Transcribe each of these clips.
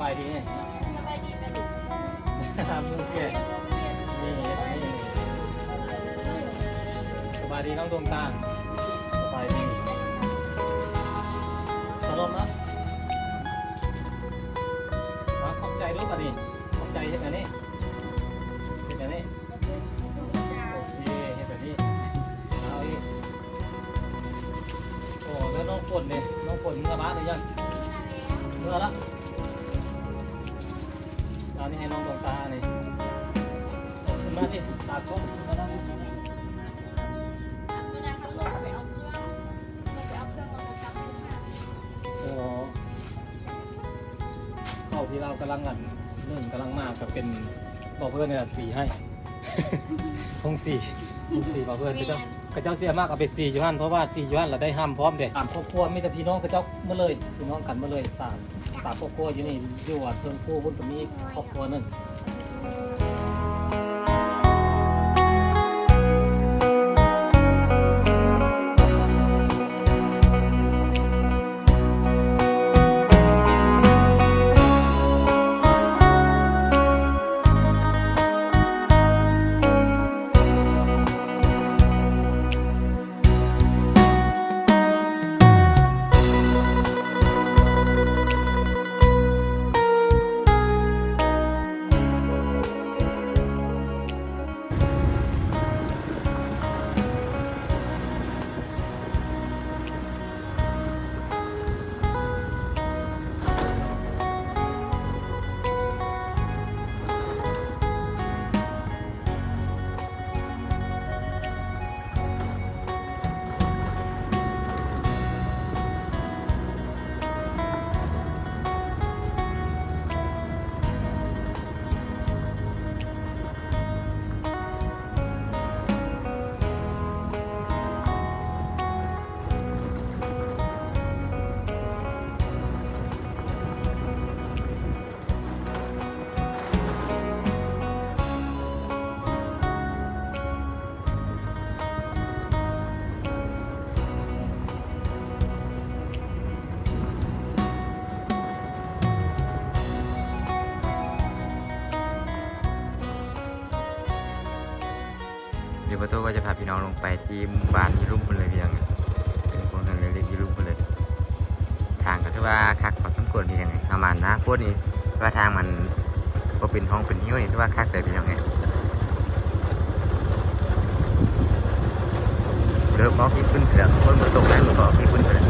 บายดีเนี่ยสบายดีไหมลูกมือเกียนี่นี่สบายดีน้องดวงตาสบายดีสลมนะาที่เรากำลังกันหนึ่งกำลังมากก็เป็นบอกเพื่อนเนี่ยสี่ให้ทงสี่ทงสี่บอกเพื่อนก็เจ้ากระเจ้าเสียมากเอาไปสี่อยู่หันเพราะว่าสี่อยู่หันเราได้ห้ามพร้อมเด็กสามครอบครัวมีแต่พี่น้องกระเจ้ามาเลยพี่น้องกันมาเลยสามสามครอบครัวอยู่นี่อยู่วัดเพิ่มคู่บุญก็มีครอบครัวหนึ่ง ยวก็จะพาพี่น้องลงไปที่หมู่บ้านยี่รุ่มพุ่นเลยพี่น้องเป็นคนกันเลยเรียกยี่รุ่มพุ่นเลย ทางก็ถือว่าคักพอสมควรพี่น้องไงประมาณนะพูดนี้ว่าทางมันก็เป็นห้องเป็นหิ้วนี่ถือว่าคักเลยพี่น้องไงเริ่มบอกที่ขึ้นเถื่อนคนมาตกแล้วมันก็ที่ขึ้นเถื่อน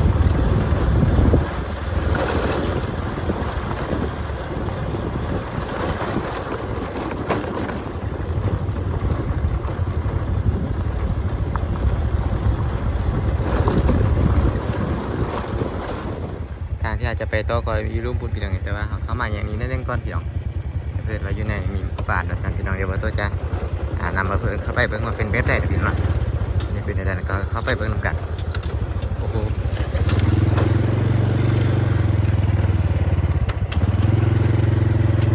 ทางที่อา จะไปต่อก็ยี่รุ่มพุ่นพี่น้องไงแต่ว่าเข้ามาอย่างนี้นั่นเรื่องก้อนพี่น้องเพื่อนว่าอยู่ในมีบ้านเราสั่นพี่น้องเดี๋ยวว่าตัวจะนำมาเพื่อนเข้าไปเบิ่งว่าเป็นเว็บใดพี่น้องนี่เป็นอะไรก็เข้าไปเบิ่งนำกันโอ้โห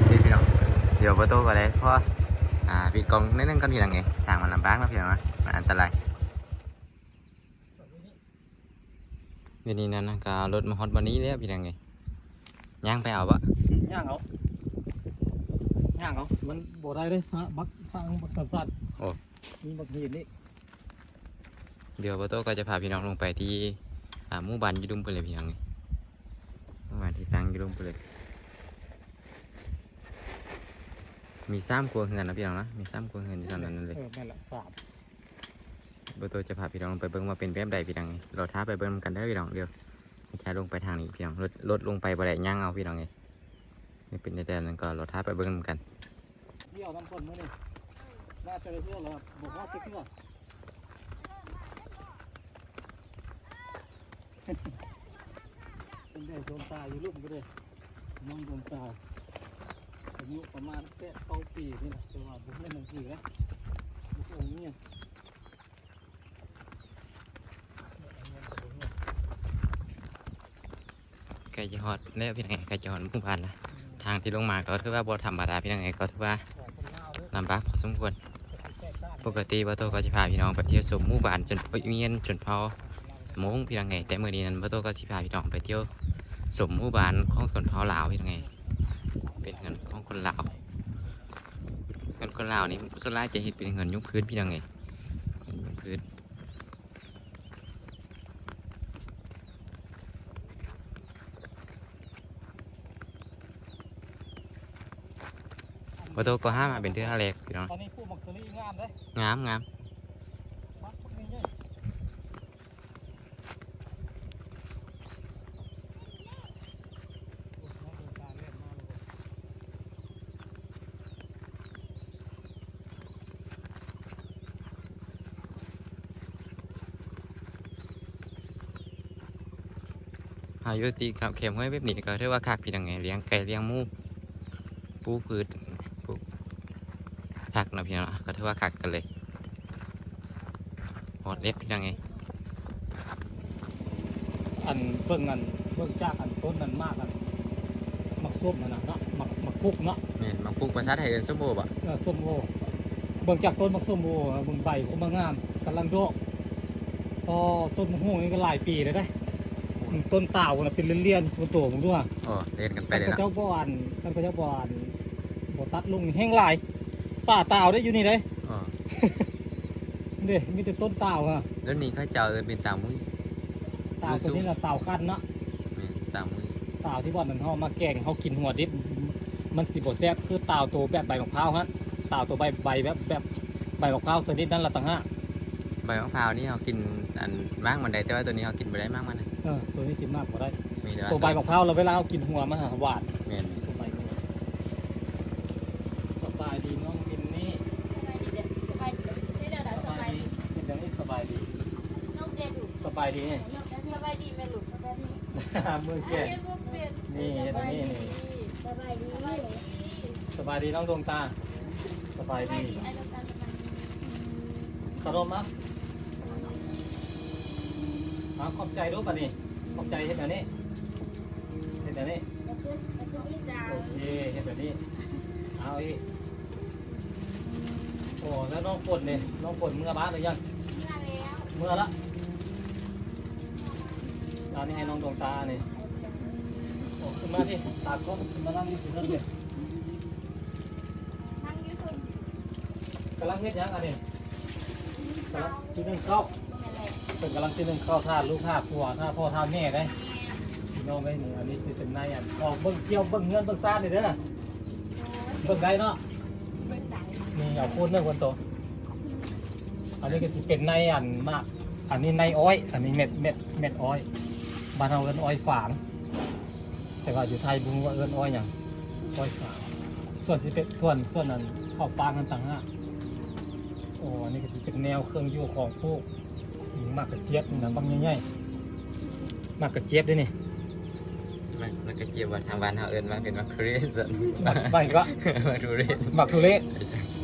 นี่พี่น้องเดี๋ยวประตูก็เลยเพราะว่าอ่าปิดกล้องนิดนึงก็พี่น้องไงทางมันลำบากนะพี่น้องนะมันอันตราย เดี๋ยวนี้นั่นนะก็เอารถมาฮอตวันนี้แล้วพี่น้องไงย่างไปเอาปะย่างเอาย่างเอามันบ่ได้เลยฮะบักทางบักสันสันโอ้มีบักหีดนี่เดี๋ยวประตูก็จะพาพี่น้องลงไปที่อ่าหมู่บ้านยูดุมไปเลยพี่น้องไงหมู่บ้านที่ตั้งยูดุมไปเลยมีซ้ำครัวเฮือนนะพี่น้องนะมีซ้ำครัวเฮือนที่ตอนนั้นเลยเออนั่นแหละสามเบอร์โทรจะพาพี่น้องไปเบิ้งว่าเป็นแบบใดพี่น้องไงเราท้าไปเบิ้งกันได้พี่น้องเดียวแค่ลงไปทางนี้พี่น้องรถรถลงไปบ่ได้ย่างเอาพี่น้องไงนี่เป็นแต่นั้นก็เราท้าไปเบิ้งกันเที่ยวน้ำคนมื้อนี่น่าจะได้เที่ยวแล้วบอกว่าจะเที่ยวเป็นได้ดวงตาอยู่รูปก็ได้น้องดวงตาอายุประมาณแค่เก้าปีนี่แหละแต่ว่าผมเล่นหนังสือนะบุกองค์เนี่ย ใกล้จะฮอดแล้วพี่น้องไงใกล้จะฮอดมู่บ้านละทางที่ลงมาก็ถือว่าบ่ธรรมดาพี่น้องไงก็ถือว่าลำบากพอสมควรปกติเบอโทรก็จะพาพี่น้องไปเที่ยวชมหมู่บ้านจนเมียนจนพอมงพี่น้องไงแต่เมื้อนี้นั้นเบอโทรก็สิพาพี่น้องไปเที่ยวชมหมู่บ้านของชนเผาลาวพี่น้องไงเป็นเงินของคนลาวเงินคนลาวนี่ส่วนหลายจะเห็นเป็นเงินยุคพื้นพี่น้องไงยุคพื้น พอโตก็ห้ามาเป็นเทือแรกพี่น้องตอนนี้คู่มักสลีงามเลยงามงามอายุตีครับเข็มห้อยแบบนี้ก็ถือว่าคักพี่น้องไงเลี้ยงไก่เลี้ยงมูปูพืช ปลูกผักเนาะพี่น้องก็ถือว่าคักกันเลยหมดเล็บพี่น้องไงอันเบิ่งอันเบิ่งจากอันต้นนั้นมากอันมักส้มอันน่ะเนาะมักมักพุกเนาะนี่มาปลูกภาษาไทยเอินส้มโอบ่ะเออส้มโอเบิ่งจากต้นมักส้มโอเบิ่งใบเขามางามกำลังโดกพอต้นมะม่วงนี่ก็หลายปีเลยได้อืมต้นเต่าน่ะเป็นเลี่ยนๆตัวโตผมด้วยโอ้เล่นกันไปท่านเลยพระเนาะเจ้าบ่อนท่านพระเจ้าบ่อนบ่ตัดลุงนี่แห้งหลาย ป่าเต่าได้อยู่นี่เด้โอ้เด้มีแต่ต้นเต่าอะแล้วนี่เข้าเจ้าเอินเป็นตามุ้ยเต่าตัวนี้น่ะเต่าคันเนาะนี่ตามุ้ยเต่าที่บ่อนนั้นเฮามาแกงเฮากินหัวดิบมันสิบ่แซ่บคือเต่าตัวแบบใบมะพร้าวฮะเต่าตัวใบใบแบบแบบใบมะพร้าวชนิดนั้นละต่างหากใบมะพร้าวนี่เขากินอันมากมันได้แต่ว่าตัวนี้เขากินไปได้มากมันนะเออตัวนี้กินมากบ่ได้ มีแต่ว่าตัวใบมะพร้าวเราเวลาเรากินหัวมันหาหวานแม่น ตัวใบมันสบายดีน้องกินนี่ สบายดีเด็ดสบายดีนี่เดี๋ยว ส ส บา บาย ย ดีกินอย่างนี้สบายดี น้องเจดู สบายดีนี่สบายดีแม่ลูกสบายดีมือเแก่ฮ็ดบ่เป็นนี่เฮ็ดอันนี้นี่สบายดีสบายดีสบายดีน้องดวงตาสบายสบายดีดีไอ้ลูกตา สบายดีขนมมั้งเอาขอบใจรู้ป่ะนี่ขอบใจเห็นแบบนี้เห็นแบบนี้แล้วขึ้นแล้วขึ้นอีกจ้าโอเคเห็นแบบนี้ เอาอีกโอ้แล้วน้องฝนเนี่ยน้องฝนเมื่อบ้านหรือยังมาแล้ว เมื่อละตอนนี้ให้น้องดวงตาเนี่ยโอ้ขึ้นมาที่ตากล้องขึ้นมานั่งอยู่ที่นั่นเลยนั่งอยู่คุณกำลังเฮ็ดหยังอันนี้กำลังซื้อนึ่งข้าวแม่แหละเป็นกำลังซื้อนึ่งข้าวท่าลูกท่าผัวท่าพ่อท่าแม่ได้พี่น้องได้นี่อันนี้สิเป็นนายอันออกเบิ่งเกี่ยวเบิ่งเงินเบิ่งซ่านนี่เด้อโอ้ยเบิ่งได้เนาะเป็นไดนี่เอาพูดเรื่องคนโตอันนี้ก็สิเป็นในอันมาก อันนี้ในอ้อย อันนี้เม็ดเม็ดเม็ดอ้อย บ้านเราเอิ้นอ้อยฝาง แต่ว่าอยู่ไทยบุงว่าเอิ้นอ้อยอย่างอ้อยฝาง ส่วนสิเป็นส่วนส่วนนั้นข้าวฟางกันต่างหากโอ้อันนี้ก็สิเป็นแนวเครื่องอยู่ของพวกหญิงมากกระเจี๊ยบนี่นะบางใหญ่ๆมากกระเจี๊ยบด้วยนี่มันมันก็เจียบว่าทางบ้านเขาเอินว่าเป็นมักทุเรศส่วนมักใบก็มักทุเรศหมักทุเรศ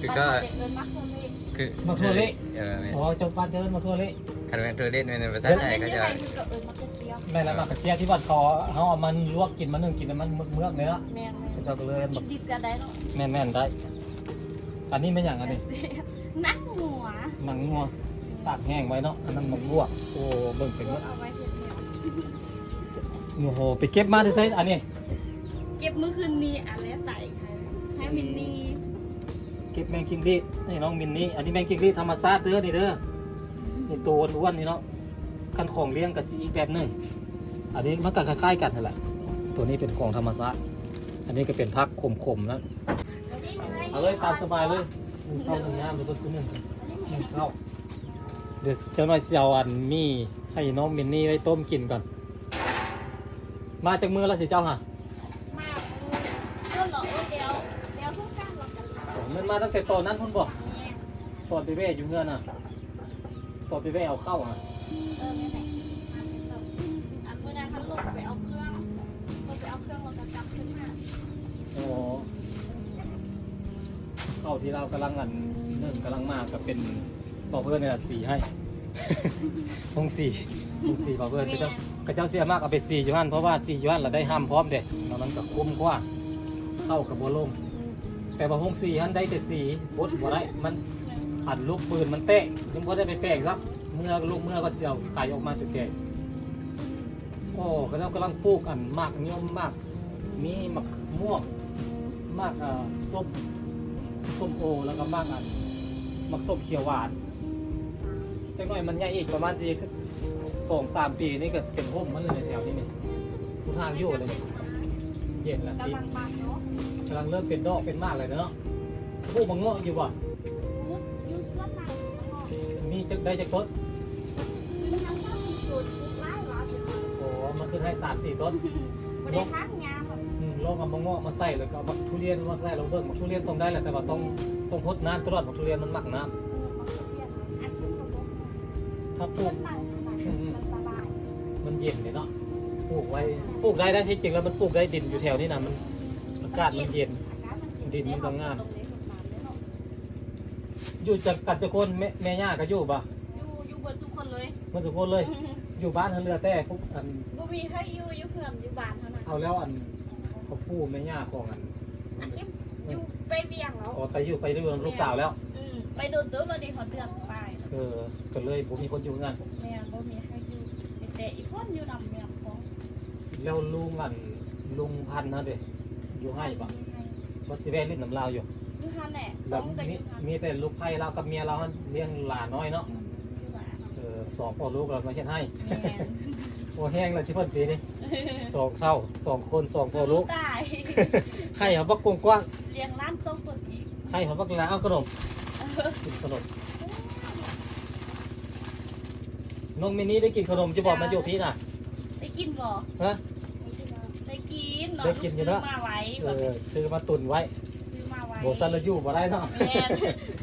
คือก็เด็กเกินมักคนเลยคือมักทุเรศเออแม่นอ๋อเจ้าบ้านเดินมาทุเรศคันเป็นทุเรศในภาษาไทยก็จะ มันเป็นยังไงมันก็เอินมักเจียวแม่นแล้วมากระเจี๊ยบที่บ้านคอเขาเอามันลวกกินมันนึ่งกินแล้วมันเมือกๆเลยละแม่นเลยเจ้าก็เลยกินดิบกันได้เนาะแม่นๆได้ อันนี้ไม่อย่างอันนี้นักหัวหนังงัวตากแห้งไว้เนาะอันนั้นมันลวกโอ้เบิ่งเป็นว่าเอาไว้เห็ดแนวโอ้โหไปเก็บมาได้ไซอันนี้ เก็บมื้อคืนนี้อันแล้วไต่ค่ะให้มินนี่เก็บแมงคิงรีดนี่น้องมินนี่ อันนี้แมงคิงรีดธรรมชาติเด้อนี่เด้อ นี่ตัวอ้วนๆนี่เนาะ คันของเลี้ยงกับสีอีกแบบหนึงอันนี้มันก็คล้ายๆกันนั่นแหละ ตัวนี้เป็นของธรรมชาติอันนี้ก็เป็นพักขมๆนะเอาเลยตามสบายเลยหนึ่งเข้าหนึ่งน้ำเดี๋ยวก็ซื้อหนึ่งหนึ่งเข้าเดี๋ยวเจ้าหน่อยเสียวอันมีให้น้องมินนี่ไว้ต้มกินก่อน มาจากมือแล้วสิเจ้าฮะมาเริ่มเหรอเดี๋ยวเดี๋ยวทุกการลองกันมันมาตั้งแต่ตอนนั้นพุ่นบอกเนี่ยตอนไปแว่อยู่เงื่อนน่ะตอนไปแว่เอาเข้าอะเออไม่ไหนอันเมื่อนั้นเขาลงไปเอาเครื่องลงไปเอาเครื่องเราจะจับขึ้นมาโอ้เข้าที่เรากำลังอันหนึ่งกำลังมากก็เป็นบอกเพื่อนเนี่ยสีให้ทงสีทงสีบอกเพื่อนก็เจ้าก็เจ้าเสียมากเอาไปสีอยู่หันเพราะว่าสีอยู่หันเราได้ห้ามพร้อมเด็แล้วมันก็คุ้มกว่าเข้ากับบัวลง แต่ว่าหงสีหันได้แต่สีบดบ่ได้มันอัดลูกปืนมันเตะยังบ่ได้ไปแปลงครับ เมื่อลูกเมื่อก็เสียวไก่ออกมาจุดแก่โอ้ก็เจ้ากำลังปลูกอันมากนิยมมาก มีมะม่วงมากอ่าส้มส้มโอแล้วก็มากอันมักส้มเขียวหวานจังหน่อยมันใหญ่อีกประมาณทีสองสามปีนี่ก็เป็นห่มมันเลยแถวนี้นี่ทุกทางอยู่เลยนี่เย็นแล้วกำลังบานเนาะกำลังเริ่มเป็นดอกเป็นมากเลยเนาะปลูกมังเงาะอยู่บ่มุดอยู่ส่วนไหนแล้วก็มีจะได้จะต้นขึ้นทั้งทั้งสุดทุกไร่หร อจะโอ้มันขึ้นให้สามสี่ต้นไม่ได้ทักงามแบบอืมลองเอามังเงาะมาใส่แล้วก็เอาบักทุเรียนมาใส่ลองเบิ่งบักทุเรียนต้องได้แหละแต่ว่าต้องต้องพดน้ำตลอดบักทุเรียนมันหมักน้เออมันจะเปลี่ยนอันขึ้นกระบอกำถ้าปลูต้กนไม้มันสบายมันเย็นเลยเนาะปลูกไว้ปลูกได้ได้ที่จริงแล้วมันปลูกได้ดินอยู่แถวนี้นะมันอากาศมันเย็นดินมันก็งามอยู่จากกันจะคนแม่แม่ย่าก็อยู่บ่อยู่อยู่เบิ ดทุกคนเลยมันทุกคนเลย อยู่บ้านทางเรือแต่พวกอันบ่มีให้อยู่อยู่เพื่อนอยู่บ้านเท่านั้นเอาแล้วอันเขาพูดแม่ย่าของอันอันนี้อยู่ไปเวียงแล้วอ๋อไปอยู่ไปด้วยลูกสาวแล้ว อืมไปโดนเติมมาดีเขาเดือนไปเออก็เลยผมมีคนอยู่งานแม่บ่มีให้อยู่แต่อีกคนอยู่นำเมียของแล้วลุงอันลุงพันธุ์นะเด็อยู่ให้ปะว่าสิแวะลิ้นน้ำลาวอยู่อยู่ฮันแหละแบสอบงก็อมียู่ฮันมีแต่ลูกไผ่เรากับเมียเราเลี้ยงหลานน้อยเนาะอยู่บ้านเออ สองพ่อลูกเรามาเช็ดให้แม่โอ้แห้งแล้วที่เพ่นสีนี่สองเท่าสองคนสองพ่อลูกตายให้เขาบักกว้างเลี้ยงร้านสองคนอีกๆให้เขาบักลาเอาขนมกินขนมน้องมินี่ได้กินขนมจะบอกมาอยู่พี่น่ะได้กินบ่ฮะได้กินเนาะได้กินอยู่ซื้เนออะมาไว้เอแบบอซื้อมาตุนไว้ซื้อมาไว้โบซันละอยู่บ่ได้เนาะแม่น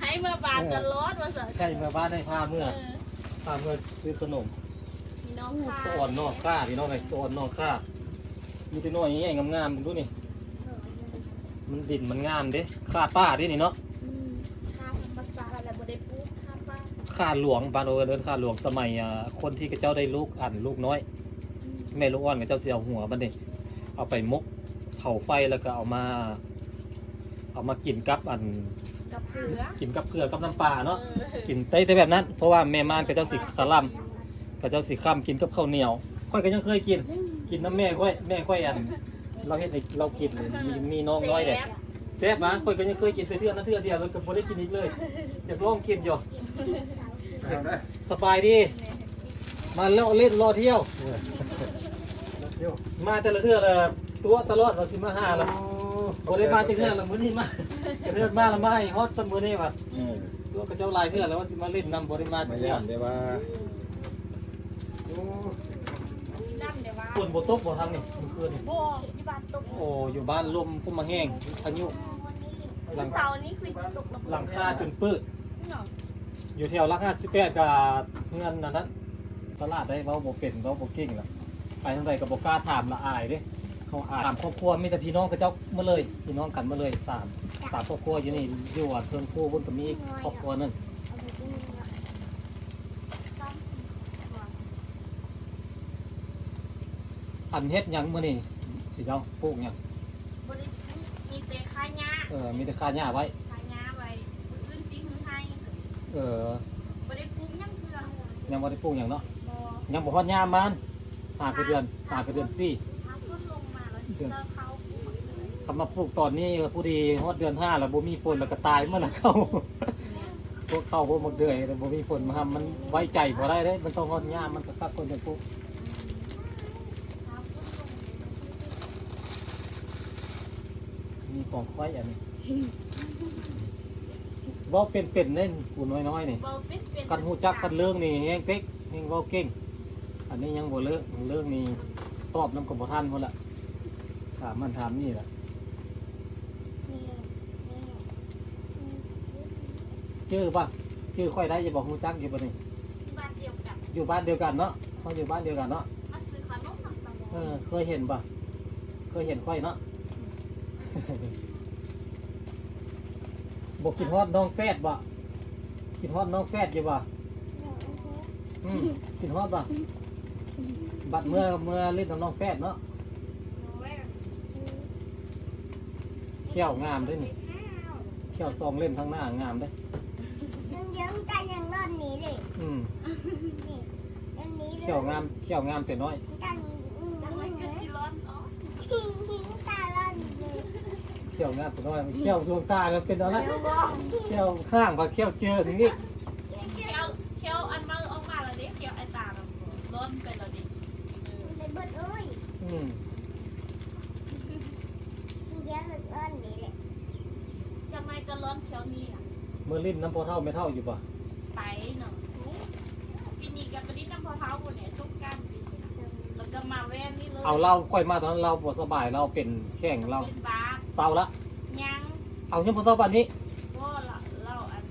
ให้มาบานตลอดว่าซั่นใครมาบ้านได้พาเมื่อ เออพาเมื่อซื้อขนมพี่น้องอู้ค่ะสอนนอกค่าพี่น้องไอ้สอนนอกค่ามีแต่น้อยใหญ่ๆงามๆมึงดูนี่ มันดินมันงามเด้ค่าป้าเด้นี่เนาะอืมค่าภาษาอะไรบ่ได้ปลูกค่าป้าค่าหลวงบานโอเดินค่าหลวงสมัยอ่าคนที่เจ้าได้ลูกอันลูกน้อยแม่ลูกอ่อนกับเจ้าเสียหัวมันนี่เอาไปมกเผาไฟแล้วก็เอามา เอามากินกับอัน กับเกลือกินกับเกลือกับน้ำปลาเนาะออกินได้แต่แบบนั้น เพราะว่าแม่ม่านกับเจ้าสิสลัมกับเจ้าสิข้ามกินกับข้าวเหนียวค่อยก็ยังเคยกิน กินน้ำแม่ค่อยแม่ค่อยอัน เราเห็นเรากินมีมีน้องน้อยเด็กแซ่บแซ่บมาค่อยก็ยังเคยกินเทื่อนั้นเทื่อเดียวแล้วก็บ่ได้กินอีกเลยจะลองกินอยู่สบายดี มาแล้วเล่นรอเที่ยว มาแต่ละเทื่อละตัวตลอดว่าสิมาหาละ บ่ได้มาจักเทื่อละมื้อนี้มาจะเทื่อมาละมาให้ฮอดซัมมื้อนี้ว่าเออตัวกระเจ้าหลายเทื่อแล้วว่าสิมาเล่นนำบ่ได้มาจัมากเทื่อย่านได้ว่าโอ้น้ำเดี๋ยวว่าฝนบ่ตกบ่ทางนี่เมื่อคืนนี่โอ้ที่บ้านตกโอ้อยู่บ้านลมพุ่มมาแห้งพายุหลังเสาร์นี้คือสิตกระเบิดหลังคาจนปื้ดเนาะอยู่แถวรัก58กับเงินนั่นนั้นตลาดได้เว้าบ่เป็นเว้าบ่เก่งล่ะไปทางใดก็บ่กล้าถามละอายเด้ เขาอายถามครอบครัวมีแต่พี่น้องกับเจ้ามาเลยพี่น้องกันมาเลยสามสามครอบครัวอยู่นี่อยู่อะเพิ่นคู่เพิ่นก็มีอีกครอบครัวหนึงอันเฮ็ดหยังมื้อนี้สิเจ้าปลูกหยังบริมีแต่ค่าหญ้าเออมีแต่ค่าหญ้าไว้ ค่าหญ้าไว้อื่นจริงคือให้เออบ่ได้ปลูกหยังเพื่อยังบ่ได้ปลูกหยังเนาะบ่ยังบ่ฮอดยามมันหากเดือนหากเดือนสี่ เจอเขาปลูกเลยคำมาปลูกตอนนี้ก็ผู้ดีฮอดเดือนห้าแล้วบ่มีฝนแล้วก็ตายเมื่อละเข้าพวกเข้าพวกหมกเดือยแล้วบ่มีฝนมาทำมันไว้ใจบ่ได้เด้มันต้องฮอดยามมันก็ตักคนจะปลูกถ้าฝนลงมีของควายอันนี้เว้าเป็นๆเน่นผู้น้อยๆนี่บ่เป็นเป็นคันฮู้จักคันเรื่องนี่แฮงเต็กแฮงเว้าเก่งอันนี้ยังบ่เลิกเรื่องนี้ตอบนำกับบ่ทันพุ่นละ ถามมันถามนี่ล่ะชื่อป่ะชื่อค่อยได้จะบอกฮู้จักอยู่บ่นี่ที่บ้านเดียวกันอยู่บ้านเดียวกันเนาะเขาอยู่บ้านเดียวกันเนาะมาซื้อขนมน้ำตาลเออเคยเห็นป่ะเคยเห็นค่อยเนาะบอกคิดฮอดน้องแฟดบ่คิดฮอดน้องแฟดอยู่บ่อืมคิดฮอดบ่บัดเมื่อเมื่อเล่นกับน้องแฟดเนาะ ขี้ยวงามด้วยนี่เขี้ยวซองเล่นทั้งหน้างามเด้มันเยิ้มกันอย่างรอบนี้เลยอืมนี่อันนี้เลยเขี้ยวงามเขี้ยวงามแต่น้อย กันอืมจังเลเลยยเกิดที่ร้อนอ๋อทิ้งทิ้งตาลอนเลยขี้ยวงานผมน้อยเขี้ยวดวงตาแล้วเป็นอะไรเขี้ยวข้างพอเขี้ยวเจออย่างนี้ เคี้ยวเคี้ยวอันมาออกมาแล้วดิเคี้ยวไอ้ตาเราล้นไปแล้วดิเออ ในเบิดเอ้ย อืม เดี๋ยวหลุดเอิ้นนี่แหละ จังไรก็ล้น เคี้ยวนี่อะเมื่อลิ้นน้ำพอเท่าไม่เท่าอยู่ป่ะไปเนาะปีนี้กับปีนี้น้ำพอเท้าคนเนี่ยส้มกันปีนี้นะแล้วก็มาแว่นนี่เลยเอาเราค่อยมาตอนนั้นเราปวดสบายเราเป็นแข้งเราเป็นบาสเศร้าละยังเอายังพอเศร้าปันนี้ก็เราเราอัน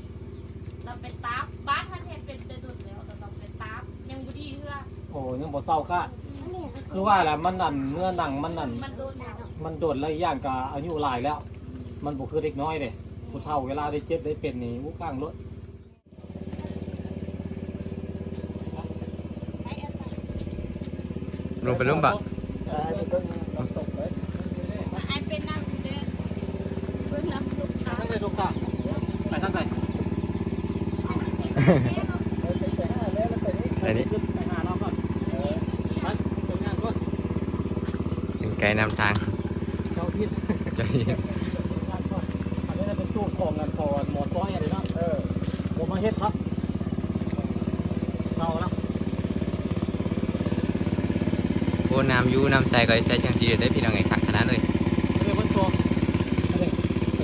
เราเป็นตาบาสท่านเห็นเป็นเป็นดุดแล้วแต่เราเป็นตายังบุดีเพื่อโอ้ยังพอเศร้าค่ะอันนี้ก็คือว่าแหละมันนั่นเนื้อหนังมันนั่นมันโดนแล้วมันโดดแล้วอีกอย่างก็อายุหลายแล้ว มันบุคือเด็กน้อยเลย ผู้เฒ่าเวลาได้เจ็บได้เป็นนี่วุ้ข้างรถลงไปลุ่มบะเออนี่ก็น้ำตกเลยไอเป็นนางเดินเบื้องน้ำลูกค้าทางไหนลูกตาไปทางไหนอันนี้ไปหาเราก่อนเออไปทำงานก่อนเป็นไกด์นำทาง เจ้าที่เจ้าหญิงทำงานก่อนอัน นี้เป็นตู้ของเงินพอหมอซ้อยอะไรเนาะเออผมมาเฮ็ดครับเอาละโอ้น้ำอยูน้ำใสก็ใส่จังสีได้พี่น้องไงคักขนาดเลยเรื่องมันโชว์อันนี้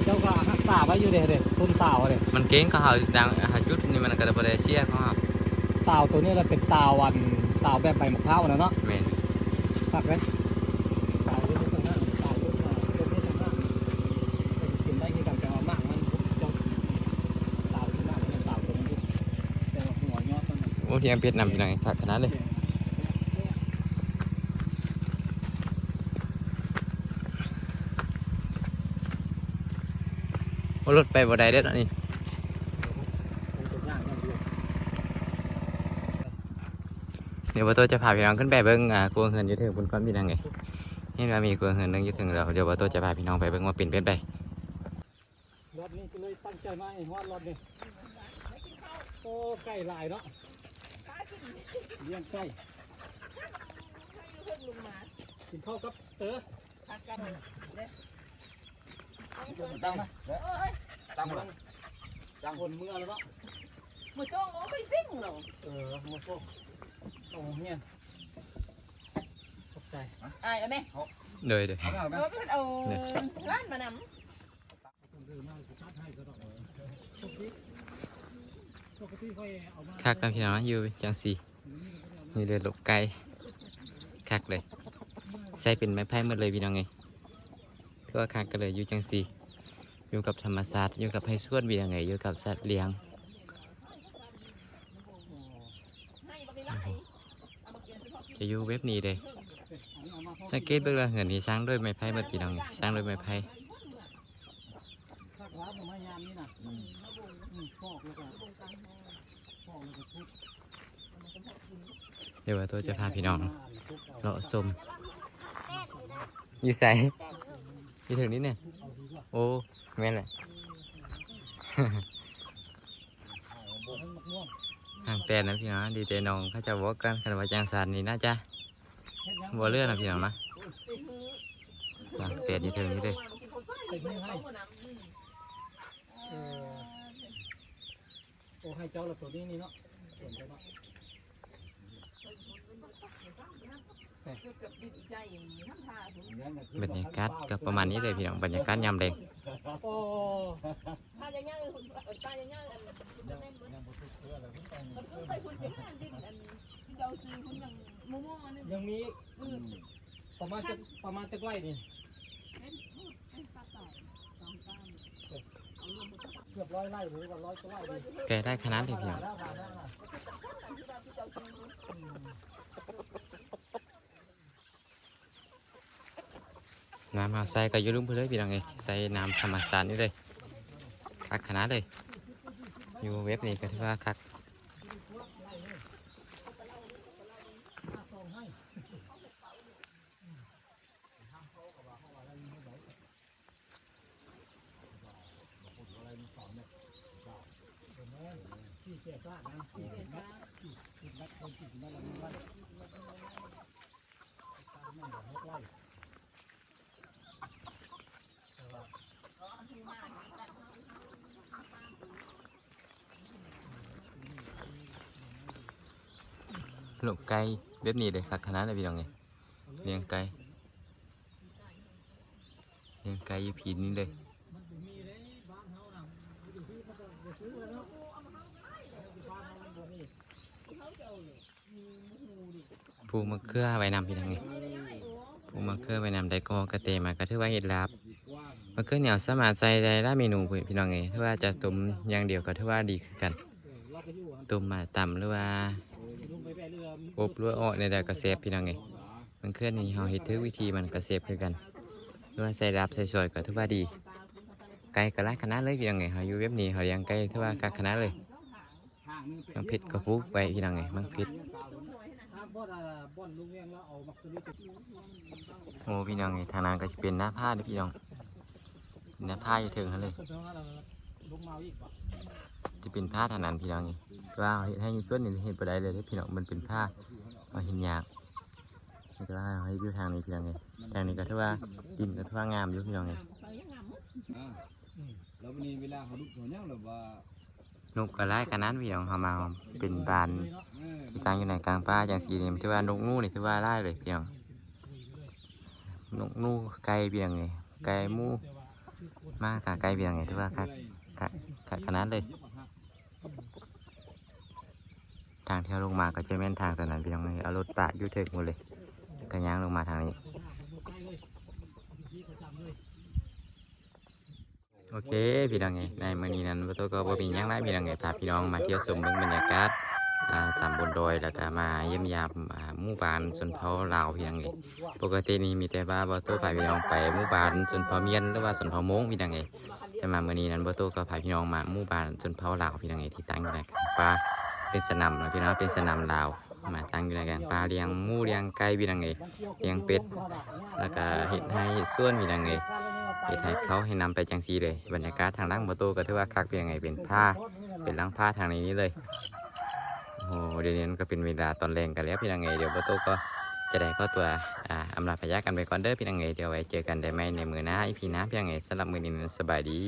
เจ้าก็หักตาไว้อยู่เด้เด้ต้นสาวเด้มันเก่งก็เขาดังหาจุดนี่มันก็ได้บ่ได้เสียเขาครับตาวตัวนี้เราเป็นตาววันตาวแบบใบมะพร้าวนะเนาะแม่นตักเลยตาวตัวนี้ต่างหากตาวตัวนี้ตัวนี้ต่างหากจะกินได้ที่กันแต่ว่ามากมันจงตาวที่มากมันตาวตัวนี้แต่ว่าหัวยอ โอ้ทียงเพชรนำพี่น้องไงคักขนาดเลยโอ้รถไปบ่ได้เด้อนี่เป็นตัวอย่างอย่างเดียวเดี๋ยวว่าตัวจะพาพี่น้องขึ้นไปเบิ่งอ่ากวงเหินยืดถึงบนก้อนพี่น้องไงนี่ว่ามีกวงเหินนึงยืดถึงแล้วเดี๋ยวว่าตัวจะพาพี่น้องไปเบิ่งว่าเป็นเป็นไปรถนี้ก็เลยตั้งใจมาไอ้ฮอดรถนี่โอ้ไก่หลายเนาะ เลี้ยงไก่กินข้าวกับเต๋อตั้งไหมตั้งหมดจังคนเมื่อแล้วเนาะมือส่งโอ้ค่อยซิ่งเหรอเออมาโซ่โอ้เฮียขอบใจอายเอาไหมเลยเด้อเอาไหมเอาไหมเออเพิ่นเอาร้านมานปกติ คากนะพี่น้องอยู่จังสีนี่เลยหลบไกลคักเลยใส่เป็นไม้ไผ่หมดเลยพี่น้องไงคือว่าคักกันเลยอยู่จังสีอยู่กับธรรมศาสตร์อยู่กับไผ่ส่วนพี่น้องไงอยู่กับสัตว์เลี้ยงจะอยู่เว็บนี้เลยสังเกตเบิ่งแล้วเหินที่ช้างด้วยไม้ไผ่หมดพี่น้องช้างด้วยไม้ไผ่สักร้านมายามนี้นะฟอกแล้วก็ เดี๋ยวว่าตัวจะพาพี่น้องทุบเอาเลาะสมอยู่ใส่ที่ถึงนิดเนี่ยเอาดีกว่าโอ้แม่นแหละเอาบนนั้นมะม่วงทางแต่นะพี่น้องดีแต่น้องเขาจะบอกกันคันว่าจังสารนี่น่าจะเฮ็ดยังบ่เลื่อนนะพี่น้องนะทางแต่นี่ถึงนี่เลย ติดนี่ให้เออ โอ้ให้เจ้าละตัวนี้นี่เนาะส่วนเจ้าเนาะเกือบดีใจอย่างนี้น้ำตาผมบรรยากาศก็ประมาณนี้เลยพี่น้องบรรยากาศยามแดงโอ้ถ้ายังยังตายังยังอันจะแม่นบ่มันคือไปคุณเป็นงานดินอันที่เจ้าซื้อคุณยังม่วงๆอันนึงยังมีอือประมาณจะประมาณจะไร่นี่เป็นเป็นปลาตายสองตาม เกือบร้อยไร่หรือว่าร้อยกว่าไร่ดีแกได้ขนาดเลยพี่น้องแล้วผ่านแล้วนะที่บ้านที่เจ้าซื้อน้ำหาใส่ก็อยู่ลุ่มเพื่อเลยพี่น้องเอ้ยใส่น้ำธรรมชาตินี่เลยคักขนาดเลย อยู่เว็บนี้ก็ถือว่าคัก ที่เสียสละนะที่เดนักสักขนามเหรอไหนี้เลยครับคณะเลยพี่น้องไงเลี้ยงไก่เลี้ยงไก่ยี่พีนนี่เลย ลูกมะเขือไว้นำพี่น้องไงปลูกมะเขือไว้นำได้ก็กระเตมาก็ถือว่าเห็ดลาบมะเขือเหนียวสามารถใส่ได้ลายเมนูพี่น้องไงถ้าว่าจะตุ้มอย่างเดียวก็ถือว่าดีคือกันตุ้มมาต่ำหรือว่าอบหรือว่อ้อในใดก็เซฟพี่น้องไงมันเคลื่อนนี่เฮาเฮ็ดถือวิธีมันก็เซฟคือกันหรือว่าใส่รับใส่ซอยก็ถือว่าดีไก่ก็หลายขนาดเลยพี่น้องไงเฮาอยู่เว็บนี้เฮาเลี้ยงไก่ถือว่ากักขนาดเลยมังเผ็ดก็ปลูกไว้พี่น้องไงมังเผ็ด โอ้พี่น้องไงทางนั้นก็จะเป็นหน้าผ้าเด้อพี่น้องหน้าผ้าอยู่ถึงเขาเลยจะเป็นผ้าทางนั้นพี่น้องนี่ว่าเอาเฮ็ดให้ส่วนนี้เห็นปได้เลยพี่น้องมันเป็นผ้าเอาเห็นยากนี่ก็เอาให้ดูทางนี้พี่น้องไงทางนี้ก็ถือว่าดินก็ถือว่างามอยู่พี่น้องไงแล้ววันนี้เวลาเขาลุกหัวเนี่ยหรือว่า นกก็ไล่กันนั้นพี่น้องเขามาเป็นบานที่ตั้งอยู่ในกลางป่าอย่างสีนี่ถือว่านกนู่นี่ถือว่าไล่เลยพี่น้องนกนู่ไก่พี่น้องไงไก่มูมากกับไก่พี่น้องไงถือว่าคักคักคักขนเลย ทางที่เราลงมาก็จะแม่นทางตอนนั้นพี่น้องเลยเอารถปะยูเทิกหมดเลยก็ย่างลงมาทางนี้ โอเค พี่น้องไงในมื้อนี้นั้นประตูก็บ่มีหยังไรพี่น้องไงพาพี่น้องมาเที่ยวชมเบิ่งบรรยากาศอ่าตามบนดอยแล้วก็มาเยี่ยมยามอ่าหมู่บ้านชนเผ่าลาวพี่น้องไงปกตินี่มีแต่ว่าประตูพาพี่น้องไปหมู่บ้านชนเผ่าเมียนหรือว่าชนเผ่ามงพี่น้องไงแต่มามื้อนี้นั้นประตูก็พาพี่น้องมาหมู่บ้านชนเผ่าลาวพี่น้องไงที่ตั้งอยู่ในกลางป่าเป็นสนามนะพี่น้องเป็นสนามลาวมาตั้งอยู่ในกลางป่าเลี้ยงหมูเลี้ยงไก่พี่น้องเอยเลี้ยงเป็ดแล้วก็เห็ดให้เฮ็ดส่วนพี่น้องเอย เห็ดให้เขาให้นำไปจังซีเลย บรรยากาศทางล่างประตูก็ถือว่าคักเป็นยังไงเป็นผ้า เป็นล่างผ้าทางนี้นี่เลยโอ้โหเดี๋ยวนี้ก็เป็นเวลาตอนแรงกันแล้วพี่นังเงยเดี๋ยวประตูก็จะได้เข้าตัวอ่าอำลาพยากันไปก่อนเด้อพี่นังเงยเดี๋ยวไว้เจอกันได้ไหมในมือหน้าอีพีหน้าพี่นังเงยสำหรับมือนี้นั้นสบายดี